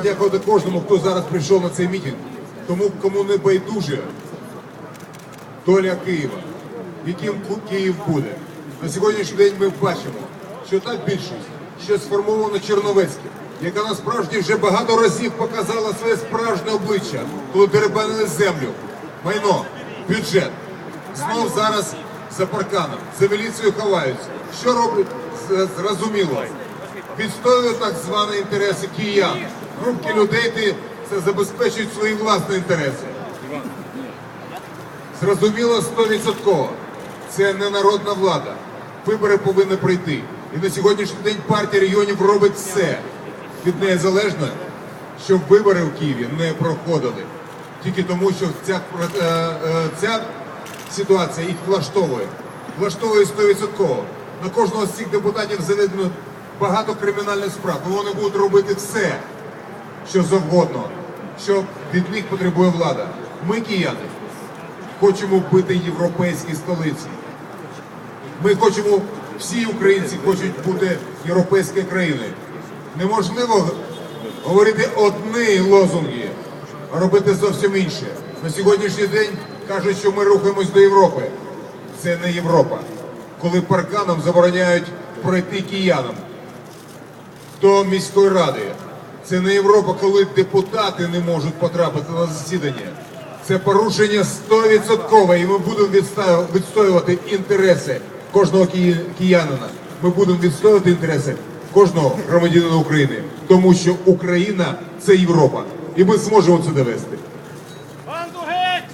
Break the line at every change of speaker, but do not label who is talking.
Подякувати кожному, хто зараз прийшов на цей мітинг, тому кому не байдуже доля Києва, яким Київ буде. На сьогоднішній день ми бачимо, що та більшість, що сформована Черновецьким, яка насправді вже багато разів показала своє справжнє обличчя, коли деребанили землю, майно, бюджет. Знов зараз за парканом, за міліцією ховаються. Що роблять? Зрозуміло. Відстоюють так звані інтереси киян. Групки людей це забезпечують свої власні інтереси. Зрозуміло 100%. Це не народна влада. Вибори повинні пройти. І на сьогоднішній день партія регіонів робить все від неї залежно, щоб вибори в Києві не проходили. Тільки тому, що ця, е, е, ця ситуація їх влаштовує. Влаштовує 100%. На кожного з цих депутатів заведено багато кримінальних справ. Вони будуть робити все, що завгодно, що від них потребує влада. Ми, кияни, хочемо бути європейські столиці. Ми хочемо, всі українці хочуть бути європейською країною. Неможливо говорити одні лозунги, а робити зовсім інше. На сьогоднішній день кажуть, що ми рухаємось до Європи. Це не Європа. Коли парканом забороняють пройти киянам до міської ради. Це не Європа, коли депутати не можуть потрапити на засідання. Це порушення 100% і ми будемо відстоювати інтереси кожного киянина. Ми будемо відстоювати інтереси кожного громадянина України, тому що Україна це Європа, і ми зможемо це довести.